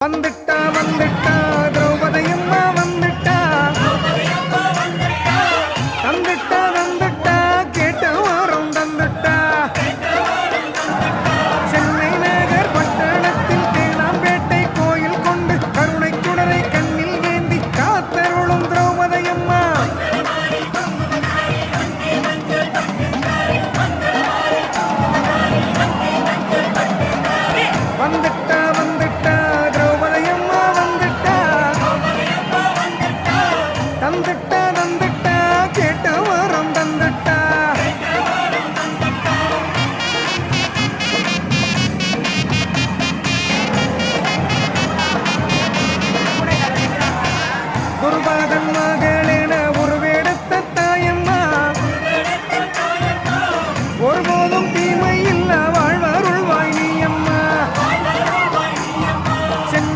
வந்துட்டா வந்துட்டா திரௌபதியம்மா வந்துட்டா. தந்துட்டா தந்துட்டா கேட்ட வாரம் தந்துட்டா. சென்னை நகர் பட்டணத்தில் தேனாம்பேட்டை கோயில் கொண்டு கருணை குடரை கண்ணில் ஏந்தி காத்தருளும் திரௌபதியம்மா. வந்துட்டா கண்டிட்ட